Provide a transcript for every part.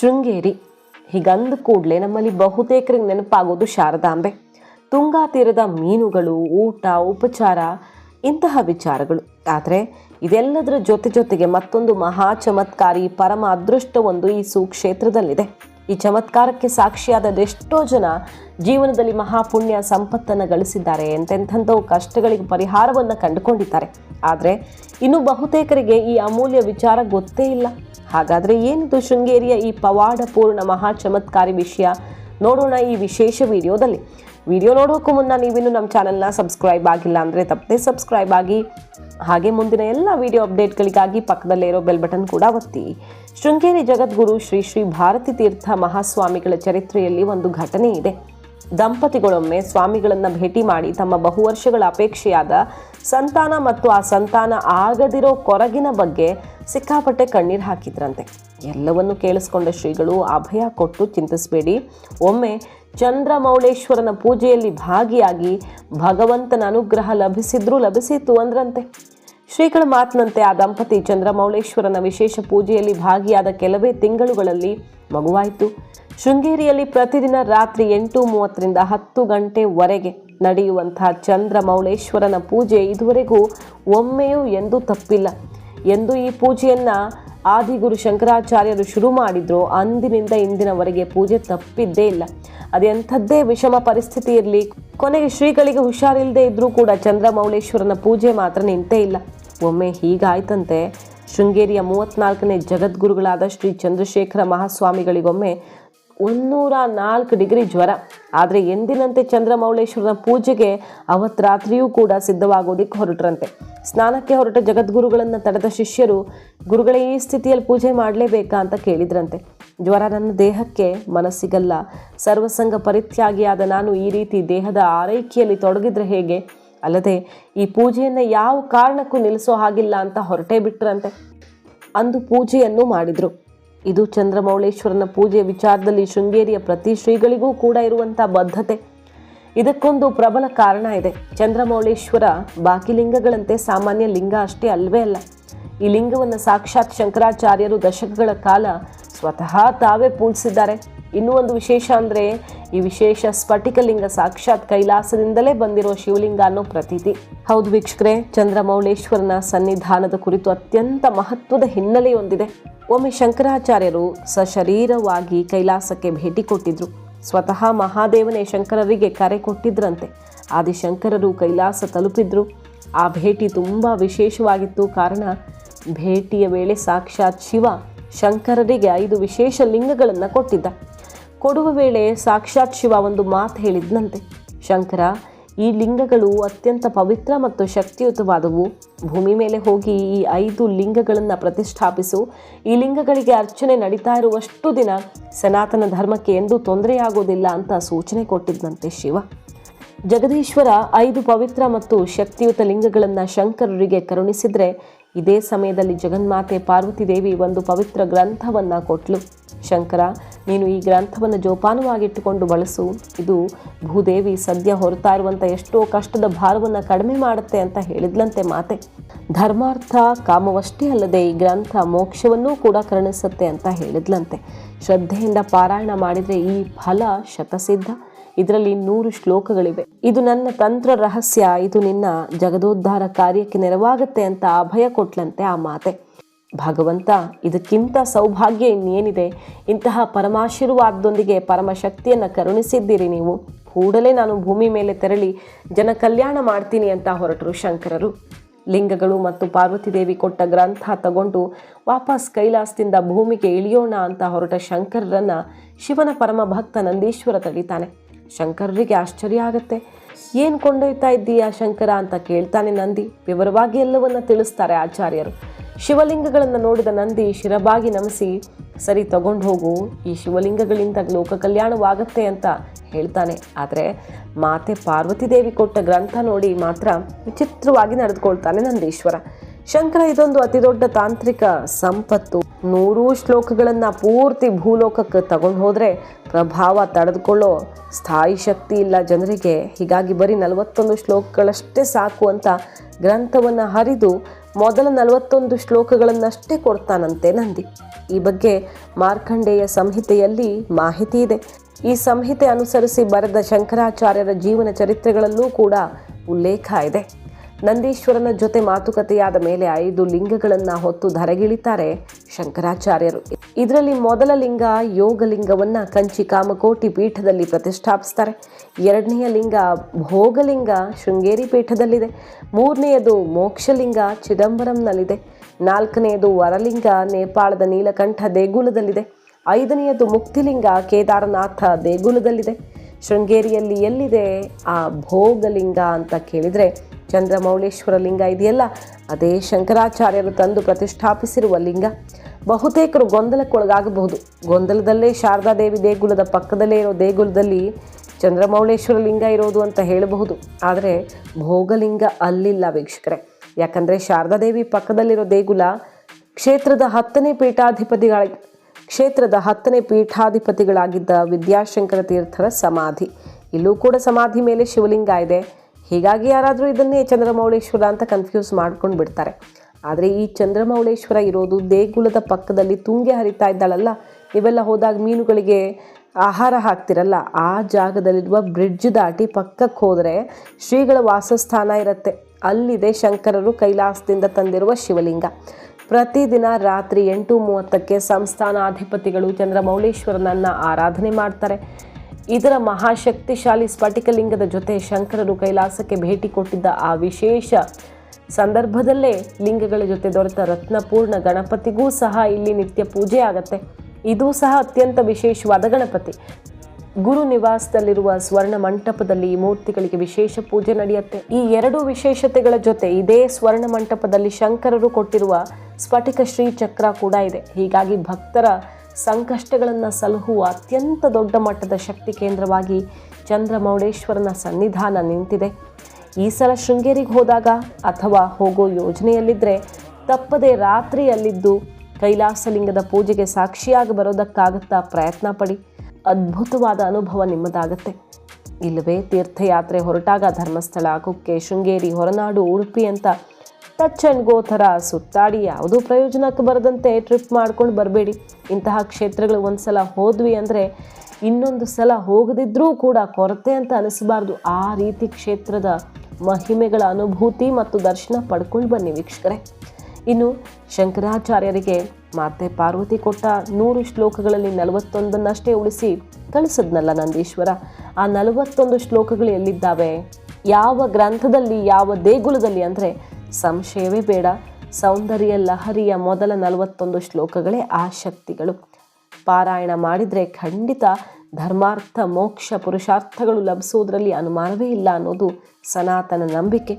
ಶೃಂಗೇರಿ. ಹೀಗಂದ ಕೂಡಲೇ ನಮ್ಮಲ್ಲಿ ಬಹುತೇಕರಿಗೆ ನೆನಪಾಗೋದು ಶಾರದಾಂಬೆ. ತುಂಗಾ ತೀರದ ಮೀನುಗಳು, ಊಟ, ಉಪಚಾರ, ಇಂತಹ ವಿಚಾರಗಳು. ಆದರೆ ಇದೆಲ್ಲದರ ಜೊತೆ ಜೊತೆಗೆ ಮತ್ತೊಂದು ಮಹಾ ಚಮತ್ಕಾರಿ ಪರಮ ಅದೃಷ್ಟವೊಂದು ಈ ಸುಕ್ಷೇತ್ರದಲ್ಲಿದೆ. ಈ ಚಮತ್ಕಾರಕ್ಕೆ ಸಾಕ್ಷಿಯಾದ ಎಷ್ಟೋ ಜನ ಜೀವನದಲ್ಲಿ ಮಹಾಪುಣ್ಯ ಸಂಪತ್ತನ್ನು ಗಳಿಸಿದ್ದಾರೆ ಎಂತೆಂಥವು ಕಷ್ಟಗಳಿಗೆ ಪರಿಹಾರವನ್ನು ಕಂಡುಕೊಂಡಿದ್ದಾರೆ. ಆದರೆ ಇನ್ನು ಬಹುತೇಕರಿಗೆ ಈ ಅಮೂಲ್ಯ ವಿಚಾರ ಗೊತ್ತೇ ಇಲ್ಲ. ಹಾಗಾದರೆ ಏನಿದು ಶೃಂಗೇರಿಯ ಈ ಪವಾಡಪೂರ್ಣ ಮಹಾ ಚಮತ್ಕಾರಿ ವಿಷಯ? ನೋಡೋಣ ಈ ವಿಶೇಷ ವಿಡಿಯೋದಲ್ಲಿ. ವಿಡಿಯೋ ನೋಡೋಕ್ಕೂ ಮುನ್ನ ನೀವಿನ್ನು ನಮ್ಮ ಚಾನಲ್ನ ಸಬ್ಸ್ಕ್ರೈಬ್ ಆಗಿಲ್ಲ ಅಂದರೆ ತಪ್ಪದೆ ಸಬ್ಸ್ಕ್ರೈಬ್ ಆಗಿ. ಹಾಗೆ ಮುಂದಿನ ಎಲ್ಲ ವಿಡಿಯೋ ಅಪ್ಡೇಟ್ಗಳಿಗಾಗಿ ಪಕ್ಕದಲ್ಲೇ ಇರೋ ಬೆಲ್ ಬಟನ್ ಕೂಡ ಒತ್ತಿ. ಶೃಂಗೇರಿ ಜಗದ್ಗುರು ಶ್ರೀ ಶ್ರೀ ಭಾರತಿ ತೀರ್ಥ ಮಹಾಸ್ವಾಮಿಗಳ ಚರಿತ್ರೆಯಲ್ಲಿ ಒಂದು ಘಟನೆ ಇದೆ. ದಂಪತಿಗಳೊಮ್ಮೆ ಸ್ವಾಮಿಗಳನ್ನು ಭೇಟಿ ಮಾಡಿ ತಮ್ಮ ಬಹುವರ್ಷಗಳ ಅಪೇಕ್ಷೆಯಾದ ಸಂತಾನ ಮತ್ತು ಆ ಸಂತಾನ ಆಗದಿರೋ ಕೊರಗಿನ ಬಗ್ಗೆ ಸಿಕ್ಕಾಪಟ್ಟೆ ಕಣ್ಣೀರು ಹಾಕಿದ್ರಂತೆ. ಎಲ್ಲವನ್ನು ಕೇಳಿಸ್ಕೊಂಡ ಶ್ರೀಗಳು ಅಭಯ ಕೊಟ್ಟು ಚಿಂತಿಸಬೇಡಿ. ಒಮ್ಮೆ ಚಂದ್ರಮೌಳೇಶ್ವರನ ಪೂಜೆಯಲ್ಲಿ ಭಾಗಿಯಾಗಿ ಭಗವಂತನ ಅನುಗ್ರಹ ಲಭಿಸಿದ್ರೂ ಲಭಿಸಿತ್ತು ಅಂದ್ರಂತೆ. ಶ್ರೀಗಳ ಮಾತಿನಂತೆ ಆ ದಂಪತಿ ಚಂದ್ರಮೌಳೇಶ್ವರನ ವಿಶೇಷ ಪೂಜೆಯಲ್ಲಿ ಭಾಗಿಯಾದ ಕೆಲವೇ ತಿಂಗಳುಗಳಲ್ಲಿ ಮಗುವಾಯಿತು. ಶೃಂಗೇರಿಯಲ್ಲಿ ಪ್ರತಿದಿನ ರಾತ್ರಿ ಎಂಟು ಮೂವತ್ತರಿಂದ ಹತ್ತು ಗಂಟೆವರೆಗೆ ನಡೆಯುವಂತಹ ಚಂದ್ರಮೌಳೇಶ್ವರನ ಪೂಜೆ ಇದುವರೆಗೂ ಒಮ್ಮೆಯೂ ಎಂದೂ ತಪ್ಪಿಲ್ಲ. ಎಂದು ಈ ಪೂಜೆಯನ್ನ ಆದಿಗುರು ಶಂಕರಾಚಾರ್ಯರು ಶುರು ಮಾಡಿದ್ರು. ಅಂದಿನಿಂದ ಇಂದಿನವರೆಗೆ ಪೂಜೆ ತಪ್ಪಿದ್ದೇ ಇಲ್ಲ. ಅದೆಂಥದ್ದೇ ವಿಷಮ ಪರಿಸ್ಥಿತಿ ಇರಲಿ ಕೊನೆಗೆ ಶ್ರೀಗಳಿಗೆ ಹುಷಾರಿಲ್ಲದೆ ಇದ್ದರೂ ಕೂಡ ಚಂದ್ರಮೌಳೇಶ್ವರನ ಪೂಜೆ ಮಾತ್ರ ನಿಂತೇ ಇಲ್ಲ. ಒಮ್ಮೆ ಹೀಗಾಯ್ತಂತೆ. ಶೃಂಗೇರಿಯ ಮೂವತ್ನಾಲ್ಕನೇ ಜಗದ್ಗುರುಗಳಾದ ಶ್ರೀ ಚಂದ್ರಶೇಖರ ಮಹಾಸ್ವಾಮಿಗಳಿಗೊಮ್ಮೆ ಒಂದೂರ ನಾಲ್ಕು ಡಿಗ್ರಿ ಜ್ವರ. ಆದರೆ ಎಂದಿನಂತೆ ಚಂದ್ರಮೌಳೇಶ್ವರನ ಪೂಜೆಗೆ ಅವತ್ತು ರಾತ್ರಿಯೂ ಕೂಡ ಸಿದ್ಧವಾಗೋದಿಕ್ಕೆ ಹೊರಟ್ರಂತೆ. ಸ್ನಾನಕ್ಕೆ ಹೊರಟ ಜಗದ್ಗುರುಗಳನ್ನು ತಡೆದ ಶಿಷ್ಯರು, ಗುರುಗಳೇ, ಈ ಸ್ಥಿತಿಯಲ್ಲಿ ಪೂಜೆ ಮಾಡಲೇಬೇಕಾ? ಅಂತ ಕೇಳಿದ್ರಂತೆ. ಜ್ವರ ನನ್ನ ದೇಹಕ್ಕೆ ಮನಸ್ಸಿಗಲ್ಲ. ಸರ್ವಸಂಗ ಪರಿತ್ಯಾಗಿಯಾದ ನಾನು ಈ ರೀತಿ ದೇಹದ ಆರೈಕೆಯಲ್ಲಿ ತೊಡಗಿದ್ರೆ ಹೇಗೆ? ಅಲ್ಲದೆ ಈ ಪೂಜೆಯನ್ನು ಯಾವ ಕಾರಣಕ್ಕೂ ನಿಲ್ಲಿಸೋ ಹಾಗಿಲ್ಲ ಅಂತ ಹೊರಟೇ ಬಿಟ್ರಂತೆ. ಅಂದು ಪೂಜೆಯನ್ನು ಮಾಡಿದರು. ಇದು ಚಂದ್ರಮೌಳೇಶ್ವರನ ಪೂಜೆಯ ವಿಚಾರದಲ್ಲಿ ಶೃಂಗೇರಿಯ ಪ್ರತಿ ಶ್ರೀಗಳಿಗೂ ಕೂಡ ಇರುವಂಥ ಬದ್ಧತೆ. ಇದಕ್ಕೊಂದು ಪ್ರಬಲ ಕಾರಣ ಇದೆ. ಚಂದ್ರಮೌಳೇಶ್ವರ ಬಾಕಿ ಲಿಂಗಗಳಂತೆ ಸಾಮಾನ್ಯ ಲಿಂಗ ಅಷ್ಟೇ ಅಲ್ವೇ ಅಲ್ಲ. ಈ ಲಿಂಗವನ್ನು ಸಾಕ್ಷಾತ್ ಶಂಕರಾಚಾರ್ಯರು ದಶಕಗಳ ಕಾಲ ಸ್ವತಃ ತಾವೇ ಪೂಜಿಸಿದ್ದಾರೆ. ಇನ್ನೂ ಒಂದು ವಿಶೇಷ ಅಂದರೆ ಈ ವಿಶೇಷ ಸ್ಫಟಿಕಲಿಂಗ ಸಾಕ್ಷಾತ್ ಕೈಲಾಸದಿಂದಲೇ ಬಂದಿರೋ ಶಿವಲಿಂಗ ಅನ್ನೋ ಪ್ರತೀತಿ. ಹೌದು ವೀಕ್ಷಕರೇ, ಚಂದ್ರಮೌಳೇಶ್ವರನ ಸನ್ನಿಧಾನದ ಕುರಿತು ಅತ್ಯಂತ ಮಹತ್ವದ ಹಿನ್ನೆಲೆಯೊಂದಿದೆ ಒಮ್ಮೆ ಶಂಕರಾಚಾರ್ಯರು ಸಶರೀರವಾಗಿ ಕೈಲಾಸಕ್ಕೆ ಭೇಟಿ ಕೊಟ್ಟಿದ್ರು. ಸ್ವತಃ ಮಹಾದೇವನೇ ಶಂಕರರಿಗೆ ಕರೆ ಕೊಟ್ಟಿದ್ರಂತೆ. ಆದಿಶಂಕರರು ಕೈಲಾಸ ತಲುಪಿದ್ರು. ಆ ಭೇಟಿ ತುಂಬ ವಿಶೇಷವಾಗಿತ್ತು. ಕಾರಣ, ಭೇಟಿಯ ವೇಳೆ ಸಾಕ್ಷಾತ್ ಶಿವ ಶಂಕರರಿಗೆ ಐದು ವಿಶೇಷ ಲಿಂಗಗಳನ್ನು ಕೊಟ್ಟಿದ್ದ. ಕೊಡುವ ವೇಳೆ ಸಾಕ್ಷಾತ್ ಶಿವ ಒಂದು ಮಾತು ಹೇಳಿದ್ನಂತೆ. ಶಂಕರ, ಈ ಲಿಂಗಗಳು ಅತ್ಯಂತ ಪವಿತ್ರ ಮತ್ತು ಶಕ್ತಿಯುತವಾದವು. ಭೂಮಿ ಮೇಲೆ ಹೋಗಿ ಈ ಐದು ಲಿಂಗಗಳನ್ನು ಪ್ರತಿಷ್ಠಾಪಿಸು. ಈ ಲಿಂಗಗಳಿಗೆ ಅರ್ಚನೆ ನಡೀತಾ ಇರುವಷ್ಟು ದಿನ ಸನಾತನ ಧರ್ಮಕ್ಕೆ ಎಂದೂ ತೊಂದರೆಯಾಗೋದಿಲ್ಲ ಅಂತ ಸೂಚನೆ ಕೊಟ್ಟಿದ್ದಂತೆ ಶಿವ. ಜಗದೀಶ್ವರ ಐದು ಪವಿತ್ರ ಮತ್ತು ಶಕ್ತಿಯುತ ಲಿಂಗಗಳನ್ನು ಶಂಕರರಿಗೆ ಕರುಣಿಸಿದ್ರೆ ಇದೇ ಸಮಯದಲ್ಲಿ ಜಗನ್ಮಾತೆ ಪಾರ್ವತಿ ದೇವಿ ಒಂದು ಪವಿತ್ರ ಗ್ರಂಥವನ್ನು ಕೊಟ್ಲು. ಶಂಕರ, ನೀನು ಈ ಗ್ರಂಥವನ್ನು ಜೋಪಾನವಾಗಿಟ್ಟುಕೊಂಡು ಬಳಸು. ಇದು ಭೂದೇವಿ ಸದ್ಯ ಹೊರತಾ ಇರುವಂಥ ಎಷ್ಟೋ ಕಷ್ಟದ ಭಾರವನ್ನು ಕಡಿಮೆ ಮಾಡುತ್ತೆ ಅಂತ ಹೇಳಿದ್ಲಂತೆ ಮಾತೆ. ಧರ್ಮಾರ್ಥ ಕಾಮವಷ್ಟೇ ಅಲ್ಲದೆ ಈ ಗ್ರಂಥ ಮೋಕ್ಷವನ್ನೂ ಕೂಡ ಕರುಣಿಸುತ್ತೆ ಅಂತ ಹೇಳಿದ್ಲಂತೆ. ಶ್ರದ್ಧೆಯಿಂದ ಪಾರಾಯಣ ಮಾಡಿದರೆ ಈ ಫಲ ಶತಸಿದ್ಧ. ಇದರಲ್ಲಿ ನೂರು ಶ್ಲೋಕಗಳಿವೆ. ಇದು ನನ್ನ ತಂತ್ರ ರಹಸ್ಯ, ಇದು ನಿನ್ನ ಜಗದೋದ್ಧಾರ ಕಾರ್ಯಕ್ಕೆ ನೆರವಾಗುತ್ತೆ ಅಂತ ಅಭಯ ಕೊಟ್ಲಂತೆ ಆ ಮಾತೆ. ಭಗವಂತ, ಇದಕ್ಕಿಂತ ಸೌಭಾಗ್ಯ ಇನ್ನೇನಿದೆ? ಇಂತಹ ಪರಮಾಶೀರ್ವಾದದೊಂದಿಗೆ ಪರಮಶಕ್ತಿಯನ್ನು ಕರುಣಿಸಿದ್ದೀರಿ ನೀವು. ಕೂಡಲೇ ನಾನು ಭೂಮಿ ಮೇಲೆ ತೆರಳಿ ಜನ ಕಲ್ಯಾಣ ಮಾಡ್ತೀನಿ ಅಂತ ಹೊರಟರು ಶಂಕರರು. ಲಿಂಗಗಳು ಮತ್ತು ಪಾರ್ವತಿ ದೇವಿ ಕೊಟ್ಟ ಗ್ರಂಥ ತಗೊಂಡು ವಾಪಸ್ ಕೈಲಾಸದಿಂದ ಭೂಮಿಗೆ ಇಳಿಯೋಣ ಅಂತ ಹೊರಟ ಶಂಕರರನ್ನ ಶಿವನ ಪರಮ ಭಕ್ತ ನಂದೀಶ್ವರ ತಡಿತಾನೆ. ಶಂಕರರಿಗೆ ಆಶ್ಚರ್ಯ ಆಗುತ್ತೆ. ಏನು ಕೊಂಡೊಯ್ತಾ ಇದ್ದೀಯಾ ಶಂಕರ ಅಂತ ಕೇಳ್ತಾನೆ ನಂದಿ. ವಿವರವಾಗಿ ಎಲ್ಲವನ್ನ ತಿಳಿಸ್ತಾರೆ ಆಚಾರ್ಯರು. ಶಿವಲಿಂಗಗಳನ್ನು ನೋಡಿದ ನಂದಿ ಶಿರಬಾಗಿ ನಮಿಸಿ, ಸರಿ ತಗೊಂಡು ಹೋಗು, ಈ ಶಿವಲಿಂಗಗಳಿಂದ ಲೋಕ ಕಲ್ಯಾಣವಾಗತ್ತೆ ಅಂತ ಹೇಳ್ತಾನೆ. ಆದರೆ ಮಾತೆ ಪಾರ್ವತಿ ದೇವಿ ಕೊಟ್ಟ ಗ್ರಂಥ ನೋಡಿ ಮಾತ್ರ ವಿಚಿತ್ರವಾಗಿ ನಡೆದುಕೊಳ್ತಾನೆ ನಂದೀಶ್ವರ. ಶಂಕರ, ಇದೊಂದು ಅತಿದೊಡ್ಡ ತಾಂತ್ರಿಕ ಸಂಪತ್ತು. ನೂರು ಶ್ಲೋಕಗಳನ್ನು ಪೂರ್ತಿ ಭೂಲೋಕಕ್ಕೆ ತಗೊಂಡು ಹೋದರೆ ಪ್ರಭಾವ ತಡೆದುಕೊಳ್ಳೋ ಸ್ಥಾಯಿ ಶಕ್ತಿ ಇಲ್ಲ ಜನರಿಗೆ. ಹೀಗಾಗಿ ಬರೀ ನಲವತ್ತೊಂದು ಶ್ಲೋಕಗಳಷ್ಟೇ ಸಾಕು ಅಂತ ಗ್ರಂಥವನ್ನು ಹರಿದು ಮೊದಲ ನಲವತ್ತೊಂದು ಶ್ಲೋಕಗಳನ್ನಷ್ಟೇ ಕೊಡ್ತಾನಂತೆ ನಂದಿ. ಈ ಬಗ್ಗೆ ಮಾರ್ಕಂಡೇಯ ಸಂಹಿತೆಯಲ್ಲಿ ಮಾಹಿತಿ ಇದೆ. ಈ ಸಂಹಿತೆ ಅನುಸರಿಸಿ ಬರೆದ ಶಂಕರಾಚಾರ್ಯರ ಜೀವನ ಚರಿತ್ರೆಗಳಲ್ಲೂ ಕೂಡ ಉಲ್ಲೇಖ ಇದೆ. ನಂದೀಶ್ವರನ ಜೊತೆ ಮಾತುಕತೆಯಾದ ಮೇಲೆ ಐದು ಲಿಂಗಗಳನ್ನ ಹೊತ್ತು ಧರೆಗಿಳಿತಾರೆ ಶಂಕರಾಚಾರ್ಯರು. ಇದರಲ್ಲಿ ಮೊದಲ ಲಿಂಗ ಯೋಗಲಿಂಗವನ್ನು ಕಂಚಿ ಕಾಮಕೋಟಿ ಪೀಠದಲ್ಲಿ ಪ್ರತಿಷ್ಠಾಪಿಸ್ತಾರೆ. ಎರಡನೆಯ ಲಿಂಗ ಭೋಗಲಿಂಗ ಶೃಂಗೇರಿ ಪೀಠದಲ್ಲಿದೆ. ಮೂರನೆಯದು ಮೋಕ್ಷಲಿಂಗ ಚಿದಂಬರಂನಲ್ಲಿದೆ. ನಾಲ್ಕನೆಯದು ವರಲಿಂಗ ನೇಪಾಳದ ನೀಲಕಂಠ ದೇಗುಲದಲ್ಲಿದೆ. ಐದನೆಯದು ಮುಕ್ತಿಲಿಂಗ ಕೇದಾರನಾಥ ದೇಗುಲದಲ್ಲಿದೆ. ಶೃಂಗೇರಿಯಲ್ಲಿ ಎಲ್ಲಿದೆ ಆ ಭೋಗಲಿಂಗ ಅಂತ ಕೇಳಿದರೆ ಚಂದ್ರಮೌಳೇಶ್ವರ ಲಿಂಗ ಇದೆಯಲ್ಲ, ಅದೇ ಶಂಕರಾಚಾರ್ಯರು ತಂದು ಪ್ರತಿಷ್ಠಾಪಿಸಿರುವ ಲಿಂಗ. ಬಹುತೇಕರು ಗೊಂದಲಕ್ಕೊಳಗಾಗಬಹುದು. ಗೊಂದಲದಲ್ಲೇ ಶಾರದಾದೇವಿ ದೇಗುಲದ ಪಕ್ಕದಲ್ಲೇ ಇರೋ ದೇಗುಲದಲ್ಲಿ ಚಂದ್ರಮೌಳೇಶ್ವರ ಲಿಂಗ ಇರೋದು ಅಂತ ಹೇಳಬಹುದು. ಆದರೆ ಭೋಗಲಿಂಗ ಅಲ್ಲಿಲ್ಲ ವೀಕ್ಷಕರೇ. ಯಾಕಂದರೆ ಶಾರದಾದೇವಿ ಪಕ್ಕದಲ್ಲಿರೋ ದೇಗುಲ ಕ್ಷೇತ್ರದ ಹತ್ತನೇ ಪೀಠಾಧಿಪತಿಗಳ, ಕ್ಷೇತ್ರದ ಹತ್ತನೇ ಪೀಠಾಧಿಪತಿಗಳಾಗಿದ್ದ ವಿದ್ಯಾಶಂಕರ ತೀರ್ಥರ ಸಮಾಧಿ. ಇಲ್ಲೂ ಕೂಡ ಸಮಾಧಿ ಮೇಲೆ ಶಿವಲಿಂಗ ಇದೆ. ಹೀಗಾಗಿ ಯಾರಾದರೂ ಇದನ್ನೇ ಚಂದ್ರಮೌಳೇಶ್ವರ ಅಂತ ಕನ್ಫ್ಯೂಸ್ ಮಾಡ್ಕೊಂಡು ಬಿಡ್ತಾರೆ. ಆದರೆ ಈ ಚಂದ್ರಮೌಳೇಶ್ವರ ಇರೋದು ದೇಗುಲದ ಪಕ್ಕದಲ್ಲಿ ತುಂಗೆ ಹರಿತಾ ಇದ್ದಾಳಲ್ಲ ಇವೆಲ್ಲ ಹೋದಾಗ ಮೀನುಗಳಿಗೆ ಆಹಾರ ಹಾಕ್ತಿರಲ್ಲ, ಆ ಜಾಗದಲ್ಲಿರುವ ಬ್ರಿಡ್ಜ್ ದಾಟಿ ಪಕ್ಕಕ್ಕೆ ಹೋದರೆ ಶ್ರೀಗಳ ವಾಸಸ್ಥಾನ ಇರುತ್ತೆ. ಅಲ್ಲಿದೆ ಶಂಕರರು ಕೈಲಾಸದಿಂದ ತಂದಿರುವ ಶಿವಲಿಂಗ. ಪ್ರತಿದಿನ ರಾತ್ರಿ ಎಂಟು ಮೂವತ್ತಕ್ಕೆ ಸಂಸ್ಥಾನಾಧಿಪತಿಗಳು ಚಂದ್ರಮೌಳೇಶ್ವರನನ್ನು ಆರಾಧನೆ ಮಾಡ್ತಾರೆ. ಇದರ ಮಹಾಶಕ್ತಿಶಾಲಿ ಸ್ಫಟಿಕಲಿಂಗದ ಜೊತೆ ಶಂಕರರು ಕೈಲಾಸಕ್ಕೆ ಭೇಟಿ ಕೊಟ್ಟಿದ್ದ ಆ ವಿಶೇಷ ಸಂದರ್ಭದಲ್ಲೇ ಲಿಂಗಗಳ ಜೊತೆ ದೊರೆತ ರತ್ನಪೂರ್ಣ ಗಣಪತಿಗೂ ಸಹ ಇಲ್ಲಿ ನಿತ್ಯ ಪೂಜೆ ಆಗತ್ತೆ. ಇದೂ ಸಹ ಅತ್ಯಂತ ವಿಶೇಷವಾದ ಗಣಪತಿ. ಗುರು ನಿವಾಸದಲ್ಲಿರುವ ಸ್ವರ್ಣ ಮಂಟಪದಲ್ಲಿ ಈ ಮೂರ್ತಿಗಳಿಗೆ ವಿಶೇಷ ಪೂಜೆ ನಡೆಯುತ್ತೆ. ಈ ಎರಡು ವಿಶೇಷತೆಗಳ ಜೊತೆ ಇದೇ ಸ್ವರ್ಣ ಮಂಟಪದಲ್ಲಿ ಶಂಕರರು ಕೊಟ್ಟಿರುವ ಸ್ಫಟಿಕ ಶ್ರೀ ಚಕ್ರ ಕೂಡ ಇದೆ. ಹೀಗಾಗಿ ಭಕ್ತರ ಸಂಕಷ್ಟಗಳನ್ನು ಸಲಹುವ ಅತ್ಯಂತ ದೊಡ್ಡ ಮಟ್ಟದ ಶಕ್ತಿ ಕೇಂದ್ರವಾಗಿ ಚಂದ್ರಮೌಳೇಶ್ವರನ ಸನ್ನಿಧಾನ ನಿಂತಿದೆ. ಈ ಸಲ ಶೃಂಗೇರಿಗೆ ಹೋದಾಗ ಅಥವಾ ಹೋಗೋ ಯೋಜನೆಯಲ್ಲಿದ್ದರೆ ತಪ್ಪದೆ ರಾತ್ರಿ ಅಲ್ಲಿದ್ದು ಕೈಲಾಸಲಿಂಗದ ಪೂಜೆಗೆ ಸಾಕ್ಷಿಯಾಗಿ ಬರೋದಕ್ಕಾಗುತ್ತಾ ಪ್ರಯತ್ನ ಪಡಿ. ಅದ್ಭುತವಾದ ಅನುಭವ ನಿಮ್ಮದಾಗತ್ತೆ. ಇಲ್ಲವೇ ತೀರ್ಥಯಾತ್ರೆ ಹೊರಟಾಗ ಧರ್ಮಸ್ಥಳ, ಕುಕ್ಕೆ, ಶೃಂಗೇರಿ, ಹೊರನಾಡು, ಉಡುಪಿ ಅಂತ ಟಚ್ ಆ್ಯಂಡ್ ಗೋ ಥರ ಸುತ್ತಾಡಿ ಯಾವುದೂ ಪ್ರಯೋಜನಕ್ಕೆ ಬರದಂತೆ ಟ್ರಿಪ್ ಮಾಡ್ಕೊಂಡು ಬರಬೇಡಿ. ಇಂತಹ ಕ್ಷೇತ್ರಗಳು ಒಂದು ಸಲ ಹೋದ್ವಿ ಅಂದರೆ ಇನ್ನೊಂದು ಸಲ ಹೋಗದಿದ್ರೂ ಕೂಡ ಕೊರತೆ ಅಂತ ಅನಿಸಬಾರ್ದು. ಆ ರೀತಿ ಕ್ಷೇತ್ರದ ಮಹಿಮೆಗಳ ಅನುಭೂತಿ ಮತ್ತು ದರ್ಶನ ಪಡ್ಕೊಂಡು ಬನ್ನಿ ವೀಕ್ಷಕರೇ. ಇನ್ನು ಶಂಕರಾಚಾರ್ಯರಿಗೆ ಮಾತೆ ಪಾರ್ವತಿ ಕೊಟ್ಟ ನೂರು ಶ್ಲೋಕಗಳಲ್ಲಿ ನಲವತ್ತೊಂದನ್ನಷ್ಟೇ ಉಳಿಸಿ ಕಳಿಸದ್ನಲ್ಲ ನಂದೀಶ್ವರ. ಆ ನಲವತ್ತೊಂದು ಶ್ಲೋಕಗಳು ಎಲ್ಲಿದ್ದಾವೆ? ಯಾವ ಗ್ರಂಥದಲ್ಲಿ, ಯಾವ ದೇಗುಲದಲ್ಲಿ ಅಂದರೆ ಸಂಶಯವೇ ಬೇಡ. ಸೌಂದರ್ಯ ಲಹರಿಯ ಮೊದಲ ನಲವತ್ತೊಂದು ಶ್ಲೋಕಗಳೇ ಆ ಪಾರಾಯಣ ಮಾಡಿದರೆ ಖಂಡಿತ ಧರ್ಮಾರ್ಥ, ಮೋಕ್ಷ, ಪುರುಷಾರ್ಥಗಳು ಲಭಿಸುವುದರಲ್ಲಿ ಅನುಮಾನವೇ ಇಲ್ಲ ಅನ್ನೋದು ಸನಾತನ ನಂಬಿಕೆ.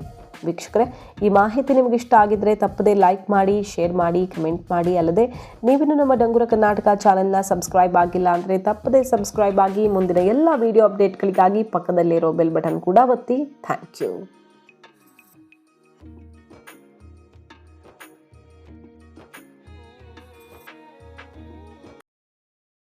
ವೀಕ್ಷಕರೇ, ಈ ಮಾಹಿತಿ ನಿಮಗೆ ಇಷ್ಟ ಆಗಿದ್ದರೆ ತಪ್ಪದೇ ಲೈಕ್ ಮಾಡಿ, ಶೇರ್ ಮಾಡಿ, ಕಮೆಂಟ್ ಮಾಡಿ. ಅಲ್ಲದೆ, ನೀವಿನ್ನು ನಮ್ಮ ಡಂಗುರ ಕರ್ನಾಟಕ ಚಾನೆಲ್ನ ಸಬ್ಸ್ಕ್ರೈಬ್ ಆಗಿಲ್ಲ ಅಂದರೆ ತಪ್ಪದೇ ಸಬ್ಸ್ಕ್ರೈಬ್ ಆಗಿ ಮುಂದಿನ ಎಲ್ಲ ವಿಡಿಯೋ ಅಪ್ಡೇಟ್ಗಳಿಗಾಗಿ ಪಕ್ಕದಲ್ಲಿರೋ ಬೆಲ್ ಬಟನ್ ಕೂಡ ಒತ್ತಿ. Thank you.